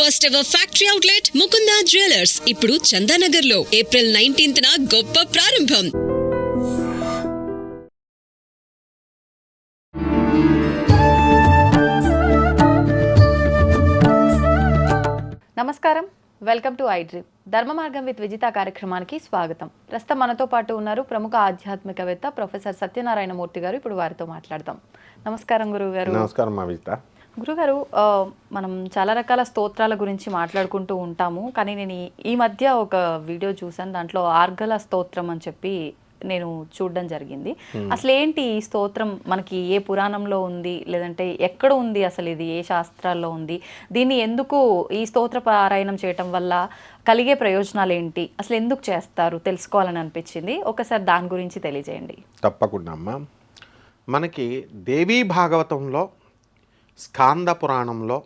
First ever factory outlet Mukunda jewellers ఇప్పుడు చందానగర్లో April nineteenth గొప్ప ప్రారంభం. నమస్కారం. వెల్కమ్ టు ఐ డ్రీమ్ ధర్మ మార్గం విత్ విజిత కార్యక్రమానికి స్వాగతం. ప్రస్తుతం మనతో పాటు ఉన్నారు ప్రముఖ ఆధ్యాత్మికవేత్త ప్రొఫెసర్ సత్యనారాయణ మూర్తి గారు. ఇప్పుడు వారితో మాట్లాడదాం. నమస్కారం గురువు గారు నమస్కారం మా విజిత గురుగారు మనం చాలా రకాల స్తోత్రాల గురించి మాట్లాడుకుంటూ ఉంటాము. కానీ నేను ఈ- ఈ మధ్య ఒక వీడియో చూసాను దాంట్లో ఆర్గల స్తోత్రం అని చెప్పి నేను చూడడం జరిగింది. అసలు ఏంటి ఈ స్తోత్రం? మనకి ఏ పురాణంలో ఉంది? లేదంటే ఎక్కడ ఉంది అసలు ఇది? ఏ శాస్త్రాల్లో ఉంది? దీన్ని ఎందుకు ఈ స్తోత్ర పారాయణం చేయటం వల్ల కలిగే ప్రయోజనాలు ఏంటి? అసలు ఎందుకు చేస్తారు? తెలుసుకోవాలని అనిపించింది. ఒకసారి దాని గురించి తెలియజేయండి. తప్పకుండా అమ్మా. మనకి దేవీ భాగవతంలో స్కాంద పురాణంలో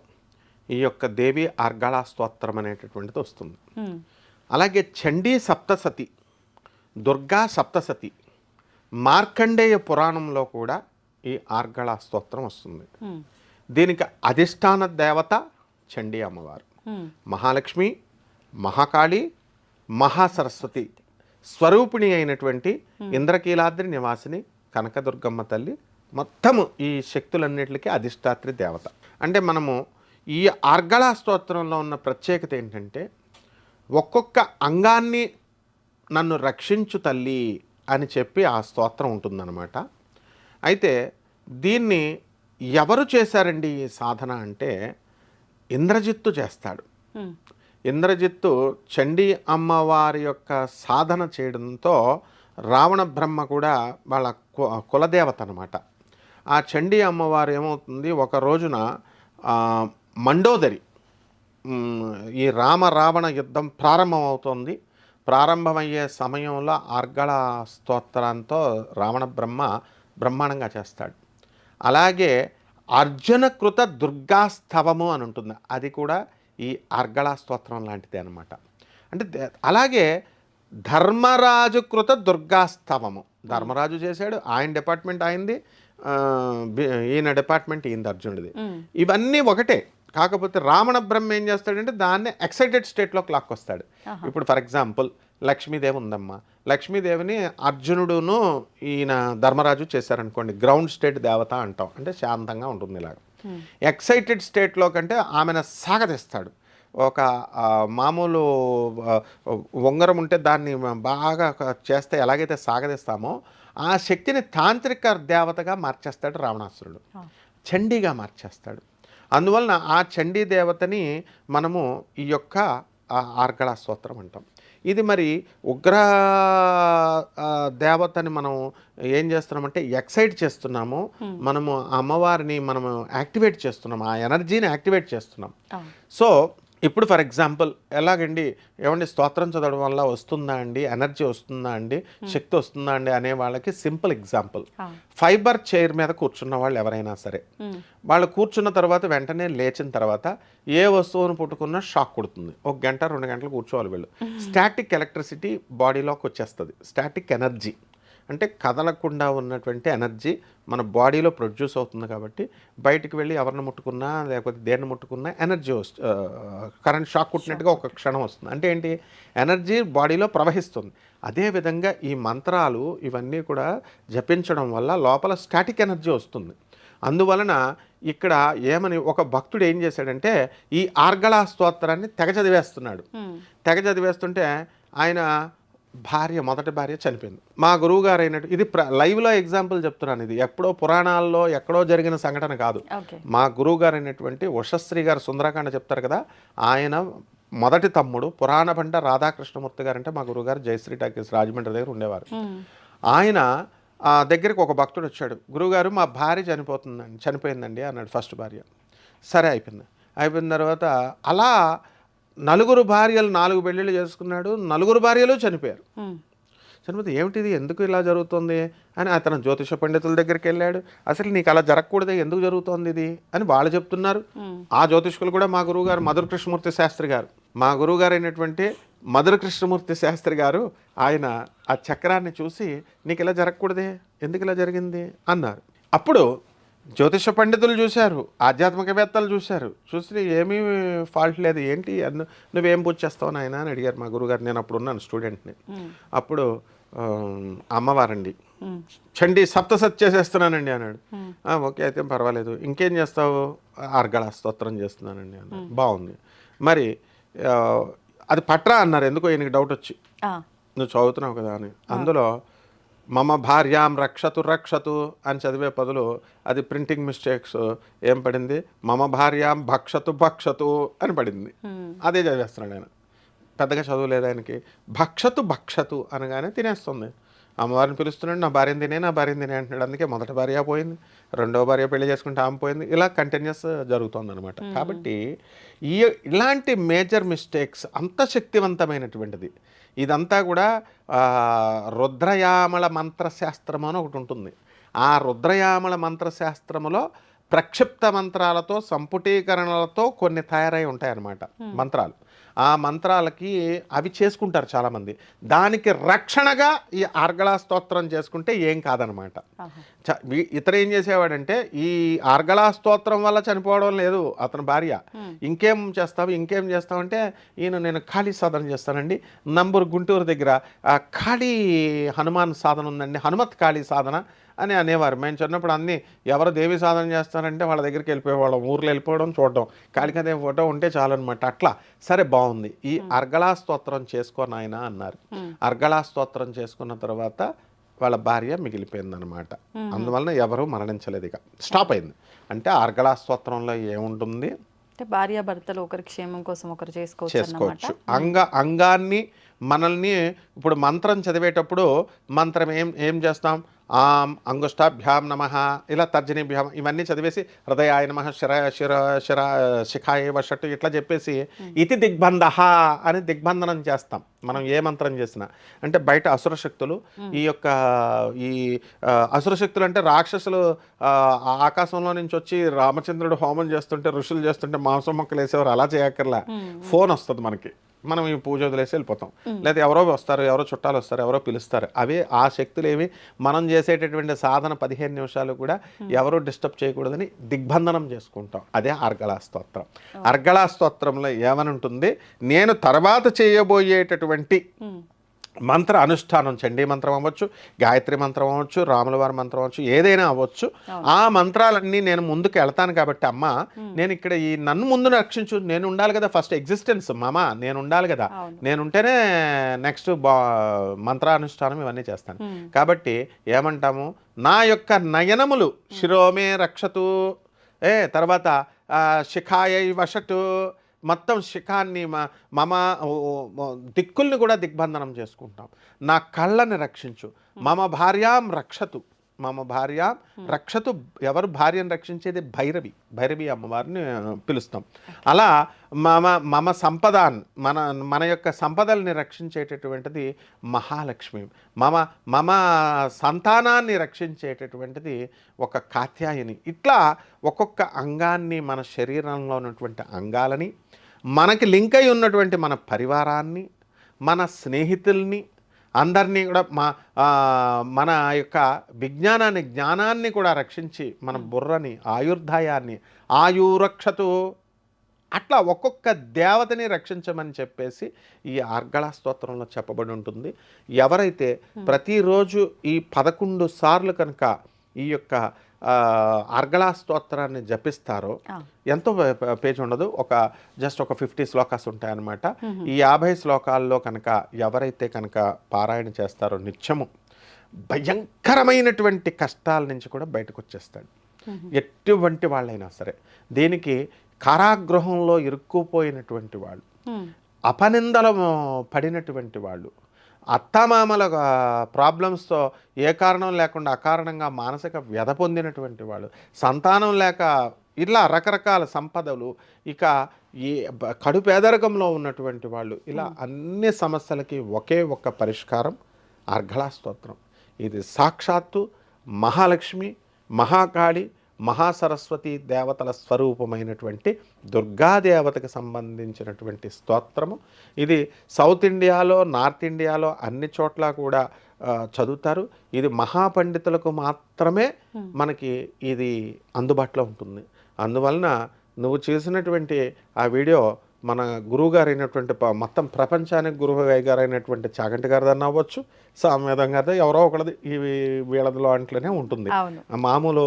ఈ యొక్క దేవి అర్గళ స్తోత్రం అనేటటువంటిది వస్తుంది. అలాగే చండీ సప్తసతి దుర్గా సప్తసతి మార్కండేయ పురాణంలో కూడా ఈ ఆర్గళ స్తోత్రం వస్తుంది. దీనికి అధిష్టాన దేవత చండీ అమ్మవారు. మహాలక్ష్మి మహాకాళి మహాసరస్వతి స్వరూపిణి అయినటువంటి ఇంద్రకీలాద్రి నివాసిని కనకదుర్గమ్మ తల్లి మొత్తము ఈ శక్తులన్నిటికీ అధిష్టాత్రి దేవత. అంటే మనము ఈ ఆర్గళ స్తోత్రంలో ఉన్న ప్రత్యేకత ఏంటంటే ఒక్కొక్క అంగాన్ని నన్ను రక్షించు తల్లి అని చెప్పి ఆ స్తోత్రం ఉంటుందన్నమాట. అయితే దీన్ని ఎవరు చేశారండి ఈ సాధన అంటే ఇంద్రజిత్తు చేస్తాడు. ఇంద్రజిత్తు చండీ అమ్మవారి యొక్క సాధన చేయడంతో రావణ బ్రహ్మ కూడా వాళ్ళ కు- కులదేవత అనమాట ఆ చండీ అమ్మవారు ఏమవుతుంది? ఒక రోజున మండోదరి ఈ రామ రావణ యుద్ధం ప్రారంభమవుతోంది. ప్రారంభమయ్యే సమయంలో ఆర్గళ స్తోత్రంతో రావణ బ్రహ్మ బ్రహ్మాండంగా చేస్తాడు. అలాగే అర్జునకృత దుర్గాస్తవము అని ఉంటుంది. అది కూడా ఈ అర్గళ స్తోత్రం లాంటిదే అనమాట అంటే అలాగే ధర్మరాజు కృత దుర్గాస్తవము. ధర్మరాజు చేశాడు ఆయన డిపార్ట్మెంట్ అయింది. ఈయన డిపార్ట్మెంట్ ఈయనది అర్జునుడిది. ఇవన్నీ ఒకటే. కాకపోతే రావణ బ్రహ్మ ఏం చేస్తాడంటే దాన్ని ఎక్సైటెడ్ స్టేట్లోకి లాక్కొస్తాడు ఇప్పుడు ఫర్ ఎగ్జాంపుల్ లక్ష్మీదేవి ఉందమ్మా. లక్ష్మీదేవిని అర్జునుడును ఈయన ధర్మరాజు చేశారనుకోండి గ్రౌండ్ స్టేట్ దేవత అంటాం. అంటే శాంతంగా ఉంటుంది ఇలాగ. ఎక్సైటెడ్ స్టేట్లో కంటే ఆమెను సాగదీస్తాడు. ఒక మామూలు ఉంగరం ఉంటే దాన్ని బాగా చేస్తే ఎలాగైతే సాగదీస్తామో ఆ శక్తిని తాంత్రిక దేవతగా మార్చేస్తాడు రావణాసురుడు. చండీగా మార్చేస్తాడు. అందువలన ఆ చండీ దేవతని మనము ఈ యొక్క ఆర్గళ స్తోత్రం అంటాం. ఇది మరి ఉగ్ర దేవతని మనం ఏం చేస్తున్నామంటే ఎక్సైట్ చేస్తున్నాము. మనము అమ్మవారిని మనము యాక్టివేట్ చేస్తున్నాం. ఆ ఎనర్జీని యాక్టివేట్ చేస్తున్నాం. సో ఇప్పుడు ఫర్ ఎగ్జాంపుల్ ఎలాగండి? ఏమండి? స్తోత్రం చదవడం వల్ల వస్తుందా అండి? ఎనర్జీ వస్తుందా అండి? శక్తి వస్తుందా అండి? అనే వాళ్ళకి సింపుల్ ఎగ్జాంపుల్. ఫైబర్ చైర్ మీద కూర్చున్న వాళ్ళు ఎవరైనా సరే. వాళ్ళు కూర్చున్న తర్వాత వెంటనే లేచిన తర్వాత ఏ వస్తువును పుట్టుకున్నా షాక్ కొడుతుంది. ఒక గంట రెండు గంటలు కూర్చోవాలి వీళ్ళు. స్టాటిక్ ఎలక్ట్రిసిటీ బాడీలోకి వచ్చేస్తుంది. Static energy. అంటే కదలకుండా ఉన్నటువంటి ఎనర్జీ మన బాడీలో ప్రొడ్యూస్ అవుతుంది కాబట్టి బయటికి వెళ్ళి ఎవరిని ముట్టుకున్నా లేకపోతే దేన్ని ముట్టుకున్నా ఎనర్జీ వస్తు కరెంట్ షాక్ కొట్టినట్టుగా ఒక క్షణం వస్తుంది. అంటే ఏంటి? ఎనర్జీ బాడీలో ప్రవహిస్తుంది. అదేవిధంగా ఈ మంత్రాలు ఇవన్నీ కూడా జపించడం వల్ల లోపల స్టాటిక్ ఎనర్జీ వస్తుంది. అందువలన ఇక్కడ ఏమని ఒక భక్తుడు ఏం చేశాడంటే ఈ ఆర్గళ స్తోత్రాన్ని తెగ చదివేస్తున్నాడు. తెగ చదివేస్తుంటే ఆయన భార్య మొదటి భార్య చనిపోయింది. మా గురువు గారు అయినట్టు ఇది ప్ర లైవ్లో ఎగ్జాంపుల్ చెప్తున్నాను ఇది. ఎప్పుడో పురాణాల్లో ఎక్కడో జరిగిన సంఘటన కాదు. మా గురువు గారు అయినటువంటి ఉషశ్రీ గారు సుందరకాండ చెప్తారు కదా ఆయన మొదటి తమ్ముడు పురాణ పంట రాధాకృష్ణమూర్తి గారు అంటే మా గురువుగారు జయశ్రీ టాకీస్ రాజమండ్రి దగ్గర ఉండేవారు. ఆయన ఆ దగ్గరికి ఒక భక్తుడు వచ్చాడు. గురువుగారు మా భార్య చనిపోతుందండి చనిపోయిందండి అన్నాడు ఫస్ట్ భార్య. సరే అయిపోయింది. అయిపోయిన తర్వాత అలా నలుగురు భార్యలు నాలుగు పెళ్ళిళ్ళు చేసుకున్నాడు నలుగురు భార్యలు చనిపోయారు. చనిపోతే ఏమిటిది? ఎందుకు ఇలా జరుగుతుంది? అని అతను జ్యోతిష పండితుల దగ్గరికి వెళ్ళాడు. అసలు నీకు అలా జరగకూడదు ఎందుకు జరుగుతోంది ఇది? అని వాళ్ళు చెప్తున్నారు. ఆ జ్యోతిష్కులు కూడా మా గురువు గారు మధుర కృష్ణమూర్తి శాస్త్రి గారు. మా గురువు గారు అయినటువంటి మధుర కృష్ణమూర్తి శాస్త్రి గారు ఆయన ఆ చక్రాన్ని చూసి నీకు ఇలా జరగకూడదే? ఎందుకు ఇలా జరిగింది? అన్నారు. అప్పుడు జ్యోతిష పండితులు చూశారు ఆధ్యాత్మికవేత్తలు చూశారు. చూసి ఏమీ ఫాల్ట్ లేదు. ఏంటి? అన్న- నువ్వేం పూజ చేస్తావు నాయన అని అడిగారు మా గురుగారు. నేను అప్పుడు ఉన్నాను స్టూడెంట్ని అప్పుడు అమ్మవారండి. చండి సప్తసత్ చేసేస్తున్నానండి అన్నాడు. "ఆ, ఓకే అయితే పర్వాలేదు. ఇంకేం చేస్తావు? ఆర్గళ స్తోత్రం చేస్తున్నానండి అన్నాడు. బాగుంది. మరి అది పట్రా అన్నారు. ఎందుకో ఈయనకి డౌట్ వచ్చి. నువ్వు చదువుతున్నావు కదా అని. అందులో మమ భార్యాం రక్షతు రక్షతు అని చదివే బదులు అది ప్రింటింగ్ మిస్టేక్స్ ఏం పడింది? మమ భార్యాం భక్షతు భక్షతు అని పడింది. అదే చదివేస్తున్నాడు ఆయన. పెద్దగా చదువులేదు ఆయనకి. భక్షతు భక్షతు అనగానే తినేస్తుంది. అమ్మవారిని పిలుస్తున్నాడు నా భార్యను తినే నా భార్యను తినే అంటున్నాడు. అందుకే మొదటి భార్య పోయింది రెండో భార్య పెళ్ళి చేసుకుంటే ఆమె పోయింది. ఇలా కంటిన్యూస్ జరుగుతుంది అనమాట కాబట్టి ఈ ఇలాంటి మేజర్ మిస్టేక్స్ అంత శక్తివంతమైనటువంటిది. ఇదంతా కూడా రుద్రయామల మంత్రశాస్త్రము అని ఒకటి ఉంటుంది. ఆ రుద్రయామల మంత్రశాస్త్రములో ప్రక్షిప్త మంత్రాలతో సంపుటీకరణలతో కొన్ని తయారై ఉంటాయన్నమాట మంత్రాలు. ఆ మంత్రాలకి అవి చేసుకుంటారు చాలామంది. దానికి రక్షణగా ఈ ఆర్గళా స్తోత్రం చేసుకుంటే ఏం కాదనమాట. ఇతను ఏం చేసేవాడంటే ఈ ఆర్గళా స్తోత్రం వల్ల చనిపోవడం లేదు అతని భార్య. ఇంకేం చేస్తావు ఇంకేం చేస్తావు అంటే ఈయన నేను ఖాళీ సాధన చేస్తానండి. నంబూరు గుంటూరు దగ్గర ఖాళీ హనుమాన్ సాధన ఉందండి. హనుమత్ ఖాళీ సాధన. అని అనేవారు. మేము చిన్నప్పుడు అన్ని ఎవరు దేవి సాధన చేస్తారంటే వాళ్ళ దగ్గరికి వెళ్ళిపోయేవాళ్ళం ఊర్లో వెళ్ళిపోవడం చూడడం. కాళికాదేవి ఫోటో ఉంటే చాలన్నమాట. అట్లా. సరే బాగుంది. ఈ అర్గళా స్తోత్రం చేసుకో నాయన అన్నారు. అర్గళా స్తోత్రం చేసుకున్న తర్వాత వాళ్ళ భార్య మిగిలిపోయిందనమాట అందువలన ఎవరు మరణించలేదు ఇక. స్టాప్ అయింది. అంటే అర్గళా స్తోత్రంలో ఏముంటుంది? అంటే భార్య భర్తలు ఒకరి క్షేమం కోసం ఒకరు చేసుకోవచ్చు చేసుకోవచ్చు. అంగ అంగాన్ని మనల్ని ఇప్పుడు మంత్రం చదివేటప్పుడు మంత్రం ఏం ఏం చేస్తాం? ఆం అంగుష్టాభ్యాం నమ ఇలా తర్జనీభ్యాం ఇవన్నీ చదివేసి హృదయాయ నమ శిర శిర శిర శిఖాయ వషట్టు ఇట్లా చెప్పేసి ఇతి దిగ్బంధ అని దిగ్బంధనం చేస్తాం. మనం ఏ మంత్రం చేసినా. అంటే బయట అసుర శక్తులు ఈ యొక్క ఈ ఆ, అసుర శక్తులు అంటే రాక్షసులు ఆకాశంలో నుంచి వచ్చి రామచంద్రుడు హోమం చేస్తుంటే ఋషులు చేస్తుంటే మాంసం మొక్కలు వేసేవారు. అలా చేయక్కర్లా. ఫోన్ వస్తుంది మనకి. మనం ఈ పూజ వదిలేసి వెళ్ళిపోతాం. లేదా ఎవరో వస్తారు ఎవరో చుట్టాలు వస్తారు ఎవరో పిలుస్తారు. అవే ఆ శక్తులు ఏవి మనం చేసేటటువంటి సాధన పదిహేను నిమిషాలు కూడా ఎవరు డిస్టర్బ్ చేయకూడదని దిగ్బంధనం చేసుకుంటాం. అదే అర్గళా స్తోత్రం. అర్గళా స్తోత్రంలో ఏమని ఉంటుంది? నేను తర్వాత చేయబోయేటటువంటి మంత్ర అనుష్ఠానం చండీ మంత్రం అవ్వచ్చు గాయత్రి మంత్రం అవ్వచ్చు రాముల వారి మంత్రం అవ్వచ్చు ఏదైనా అవ్వచ్చు. ఆ మంత్రాలన్నీ నేను ముందుకు వెళ్తాను కాబట్టి అమ్మ నేను ఇక్కడ ఈ నన్ను ముందు రక్షించు నేను ఉండాలి కదా ఫస్ట్ ఎగ్జిస్టెన్స్ మామ నేను ఉండాలి కదా. నేను ఉంటేనే నెక్స్ట్ బా మంత్రానుష్ఠానం ఇవన్నీ చేస్తాను. కాబట్టి ఏమంటాము? నా యొక్క నయనములు శిరోమే రక్షతు ఏ తర్వాత శిఖాయ వషటు మొత్తం శిఖాన్ని మ- మమ దిక్కుల్ని కూడా దిగ్బంధనం చేసుకుంటాం. నా కళ్ళని రక్షించు. మమ భార్యాం రక్షతు. మమ భార్య రక్షతు ఎవరు భార్యను రక్షించేది భైరవి. భైరవి అమ్మవారిని పిలుస్తాం. అలా మమ మమ సంపదాన్ మన మన యొక్క సంపదల్ని రక్షించేటటువంటిది మహాలక్ష్మి. మమ మమ సంతానాన్ని రక్షించేటటువంటిది ఒక కాత్యాయని. ఇట్లా ఒక్కొక్క అంగాన్ని మన శరీరంలో ఉన్నటువంటి అంగాలని మనకి లింక్ అయి ఉన్నటువంటి మన పరివారాన్ని మన స్నేహితుల్ని అందరినీ కూడా మా మన యొక్క విజ్ఞానాన్ని జ్ఞానాన్ని కూడా రక్షించి మన బుర్రని ఆయుర్దాయాన్ని ఆయురక్షతు అట్లా ఒక్కొక్క దేవతని రక్షించమని చెప్పేసి ఈ ఆర్గళ స్తోత్రంలో చెప్పబడి ఉంటుంది. ఎవరైతే ప్రతిరోజు ఈ పదకొండు సార్లు కనుక ఈ యొక్క ఆ, ఆర్గళా స్తోత్రాన్ని జపిస్తారో. ఎంతో పేజ్ ఉండదు. ఒక జస్ట్ ఒక ఫిఫ్టీ శ్లోకాస్ ఉంటాయన్నమాట. ఈ యాభై శ్లోకాల్లో కనుక ఎవరైతే కనుక పారాయణ చేస్తారో నిత్యము భయంకరమైనటువంటి కష్టాల నుంచి కూడా బయటకు వచ్చేస్తాడు ఎటువంటి వాళ్ళైనా సరే దీనికి కారాగృహంలో ఇరుక్కుపోయినటువంటి వాళ్ళు అపనిందలు పడినటువంటి వాళ్ళు అత్తమామల ప్రాబ్లమ్స్తో ఏ కారణం లేకుండా అకారణంగా మానసిక వ్యధ పొందినటువంటి వాళ్ళు సంతానం లేక ఇలా రకరకాల సంపదలు ఇక ఈ కడు పేదరికంలో ఉన్నటువంటి వాళ్ళు ఇలా అన్ని సమస్యలకి ఒకే ఒక్క పరిష్కారం అర్ఘళా స్తోత్రం ఇది సాక్షాత్తు మహాలక్ష్మి మహాకాళి మహాసరస్వతి దేవతల స్వరూపమైనటువంటి దుర్గాదేవతకు సంబంధించినటువంటి స్తోత్రము. ఇది సౌత్ ఇండియాలో నార్త్ ఇండియాలో అన్ని చోట్ల కూడా చదువుతారు. ఇది మహాపండితులకు మాత్రమే మనకి ఇది అందుబాటులో ఉంటుంది. అందువలన నువ్వు చేసినటువంటి ఆ వీడియో మన గురువు గారు అయినటువంటి మొత్తం ప్రపంచానికి గురువు గారు అయినటువంటి చాగంటి గారిదన్నా అవ్వచ్చు సామ్వేదం గారిది ఎవరో ఒకటిది ఈ వీళ్ళ దాంట్లోనే ఉంటుంది. మామూలు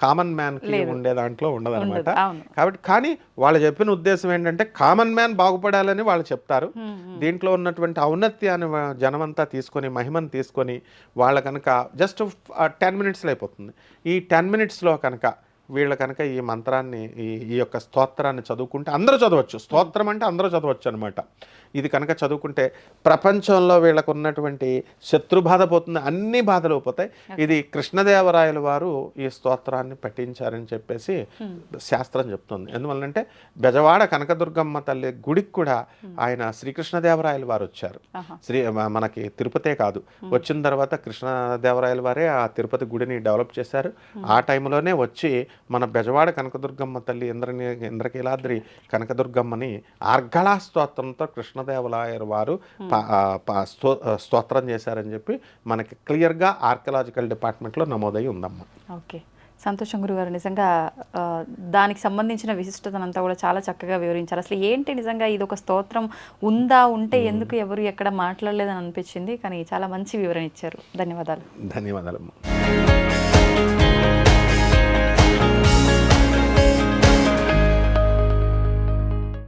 కామన్ మ్యాన్కి ఉండే దాంట్లో ఉండదు. అవును. కాబట్టి కానీ వాళ్ళు చెప్పిన ఉద్దేశం ఏంటంటే కామన్ మ్యాన్ బాగుపడాలని వాళ్ళు చెప్తారు. దీంట్లో ఉన్నటువంటి ఔన్నత్యాన్ని జనమంతా తీసుకొని మహిమను తీసుకొని వాళ్ళ కనుక జస్ట్ టెన్ మినిట్స్లో అయిపోతుంది. ఈ టెన్ మినిట్స్లో కనుక వీళ్ళ కనుక ఈ మంత్రాన్ని ఈ ఈ యొక్క స్తోత్రాన్ని చదువుకుంటే అందరూ చదవచ్చు. స్తోత్రం అంటే అందరూ చదవచ్చు అనమాట ఇది కనుక చదువుకుంటే ప్రపంచంలో వీళ్ళకు ఉన్నటువంటి శత్రు బాధ పోతుంది అన్ని బాధలు పోతాయి. ఇది కృష్ణదేవరాయల వారు ఈ స్తోత్రాన్ని పఠించారని చెప్పేసి శాస్త్రం చెప్తుంది. ఎందువల్లంటే బెజవాడ కనకదుర్గమ్మ తల్లి గుడికి కూడా ఆయన శ్రీకృష్ణదేవరాయల వారు వచ్చారు. శ్రీ మనకి తిరుపతే కాదు. వచ్చిన తర్వాత కృష్ణదేవరాయల వారే ఆ తిరుపతి గుడిని డెవలప్ చేశారు. ఆ టైంలోనే వచ్చి మన బెజవాడ కనకదుర్గమ్మ తల్లి ఇంద్రని ఇంద్రకీలాద్రి కనకదుర్గమ్మని ఆర్గళా స్తోత్రంతో కృష్ణదేవరాయల వారు స్తో- స్తోత్రం చేశారని చెప్పి మనకి క్లియర్గా ఆర్కియలాజికల్ డిపార్ట్మెంట్లో నమోదై ఉందమ్మా. ఓకే. సంతోషం గురుగారు నిజంగా దానికి సంబంధించిన విశిష్టతనంతా కూడా చాలా చక్కగా వివరించారు. అసలు ఏంటి నిజంగా ఇది ఒక స్తోత్రం ఉందా ఉంటే ఎందుకు ఎవరు ఎక్కడ మాట్లాడలేదని అనిపించింది? కానీ చాలా మంచి వివరణ ఇచ్చారు. ధన్యవాదాలు. ధన్యవాదాలమ్మా.